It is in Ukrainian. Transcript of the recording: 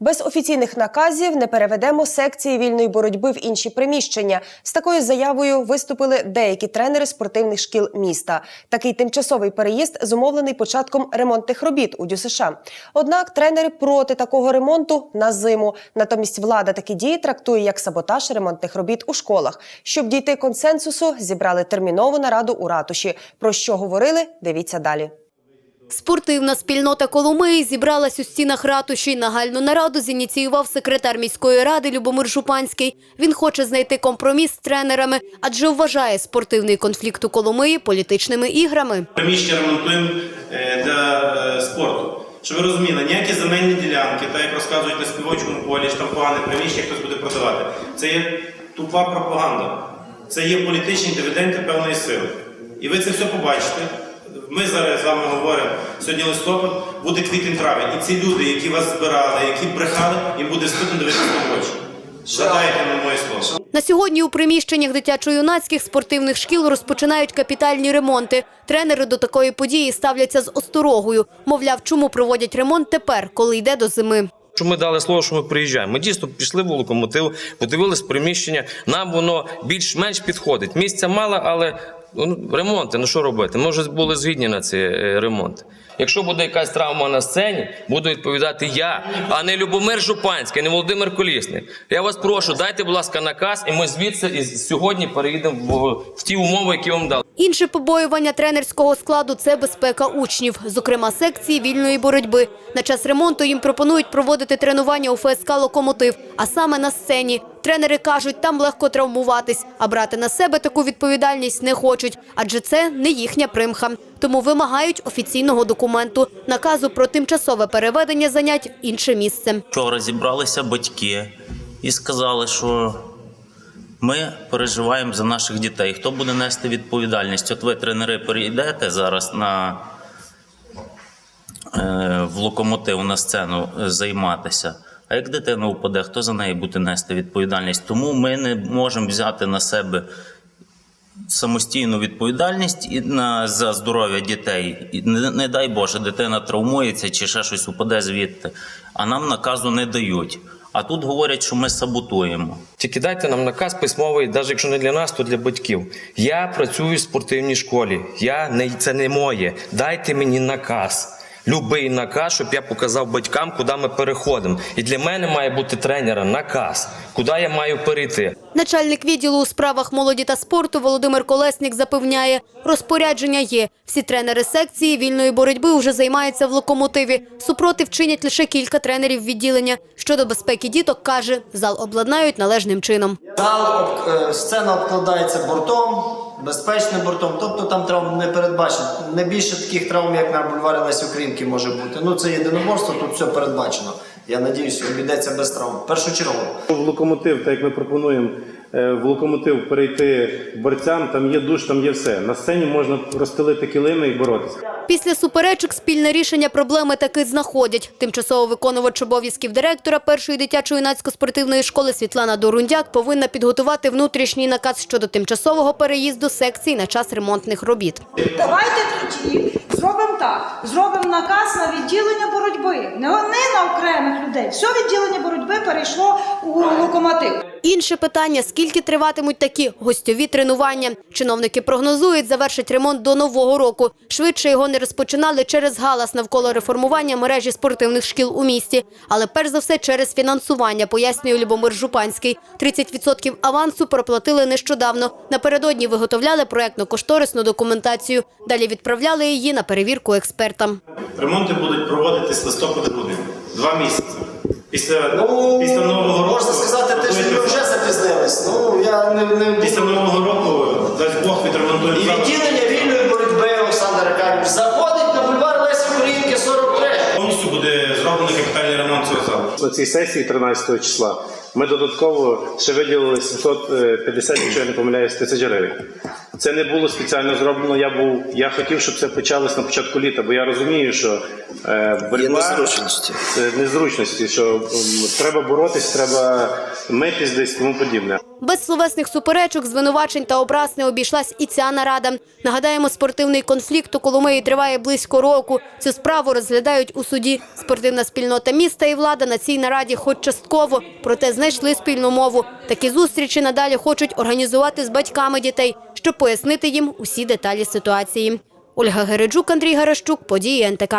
Без офіційних наказів не переведемо секції вільної боротьби в інші приміщення. З такою заявою виступили деякі тренери спортивних шкіл міста. Такий тимчасовий переїзд зумовлений початком ремонтних робіт у ДЮСШ. Однак тренери проти такого ремонту на зиму. Натомість влада такі дії трактує як саботаж ремонтних робіт у школах. Щоб дійти консенсусу, зібрали термінову нараду у ратуші. Про що говорили? Дивіться далі. Спортивна спільнота Коломиї зібралась у стінах ратуші. Нагальну нараду зініціював секретар міської ради Любомир Жупанський. Він хоче знайти компроміс з тренерами, адже вважає спортивний конфлікт у Коломиї політичними іграми. приміщення ремонтуємо е, для е, спорту. Щоб ви розуміли, ніякі земельні ділянки, так як розказують на співочому полі, що там погане приміщення хтось буде продавати. Це є тупа пропаганда. Це є політичні дивіденди певної сили. І ви це все побачите. Ми зараз з вами говоримо, сьогодні листопад, буде квітень травень. І ці люди, які вас збирали, які брехали, їм буде стидно дивитися в очі. Згадайте на моє слово. На сьогодні у приміщеннях дитячо-юнацьких спортивних шкіл розпочинають капітальні ремонти. Тренери до такої події ставляться з осторогою. Мовляв, чому проводять ремонт тепер, коли йде до зими. Що ми дали слово, що ми приїжджаємо. Ми дійсно пішли в локомотив, подивились приміщення. Нам воно більш-менш підходить. Місця мало, але ну, ремонти. Ну що робити? Ми вже були згідні на ці е, ремонти. Якщо буде якась травма на сцені, буду відповідати я, а не Любомир Жупанський, не Володимир Колісник. Я вас прошу, дайте, будь ласка, наказ, і ми звідси і сьогодні переїдемо в, в ті умови, які вам дали. Інше побоювання тренерського складу – це безпека учнів, зокрема секції вільної боротьби. На час ремонту їм пропонують проводити тренування у ФСК «Локомотив», а саме на сцені. Тренери кажуть, там легко травмуватись, а брати на себе таку відповідальність не хочуть, адже це не їхня примха. Тому вимагають офіційного документу, наказу про тимчасове переведення занять в інше місце. Вчора зібралися батьки і сказали, що ми переживаємо за наших дітей. Хто буде нести відповідальність? От ви, тренери, перейдете зараз на, е, в локомотив на сцену займатися. А як дитина впаде, хто за неї буде нести відповідальність? Тому ми не можемо взяти на себе самостійну відповідальність і на за здоров'я дітей. І не, не дай Боже, дитина травмується чи ще щось упаде звідти, а нам наказу не дають. А тут говорять, що ми саботуємо. Тільки дайте нам наказ письмовий, навіть якщо не для нас, то для батьків. Я працюю в спортивній школі. Я не це не моє. Дайте мені наказ. Любий наказ, щоб я показав батькам, куди ми переходимо. І для мене має бути тренера наказ, куди я маю перейти. Начальник відділу у справах молоді та спорту Володимир Колеснік запевняє, розпорядження є. Всі тренери секції вільної боротьби вже займаються в локомотиві. Супротив чинять лише кілька тренерів відділення. Щодо безпеки діток, каже, зал обладнають належним чином. Зал е, сцена обкладається бортом, безпечним бортом, тобто там травм не передбачено. Не більше таких травм, як на бульварі Лесі Українки може бути. Ну це єдиноборство, тут все передбачено. Я надіюся, обійдеться без травм. Першочергово. В локомотив, так як ми пропонуємо, в локомотив перейти борцям, там є душ, там є все. На сцені можна розстелити килими і боротися. Після суперечок спільне рішення проблеми таки знаходять. Тимчасово виконувач обов'язків директора першої дитячо-юнацько-спортивної школи Світлана Дорундяк повинна підготувати внутрішній наказ щодо тимчасового переїзду секцій на час ремонтних робіт. Давайте тоді зробимо так. Зробимо наказ на відділення боротьби. Не, не на окремих людей. Все відділення боротьби перейшло у локомотив. Інше питання – скільки триватимуть такі гостьові тренування? Чиновники прогнозують, завершать ремонт до Нового року. Швидше його не розпочинали через галас навколо реформування мережі спортивних шкіл у місті. Але перш за все через фінансування, пояснює Любомир Жупанський. 30% авансу проплатили нещодавно. Напередодні виготовляли проєктно-кошторисну документацію. Далі відправляли її на перевірку експертам. Ремонти будуть проводитись листопада-грудня. Два місяці. Після, Ну, після Нового року. можна сказати, я не, не Після Нового року, дасть Бог, відремонтує. І відділення вільної боротьби Олександра Аркадійович заходить на бульвар Лесі Українки 43. Повністю буде зроблений капітальний ремонт цього залу. На цій сесії 13 числа ми додатково ще виділили 750, якщо я не помиляюсь, тисяч гривень Це не було спеціально зроблено. Я був, я хотів, щоб це почалось на початку літа, бо я розумію, що е, боротьба, незручності. Це незручності, що м, треба боротись, треба митись десь тому подібне. Без словесних суперечок, звинувачень та образ не обійшлась і ця нарада. Нагадаємо, спортивний конфлікт у Коломиї триває близько року. Цю справу розглядають у суді. Спортивна спільнота міста і влада на цій нараді хоч частково, проте знайшли спільну мову. Такі зустрічі надалі хочуть організувати з батьками дітей, щоб пояснити їм усі деталі ситуації. Ольга Гереджук, Андрій Гарашчук, події НТК.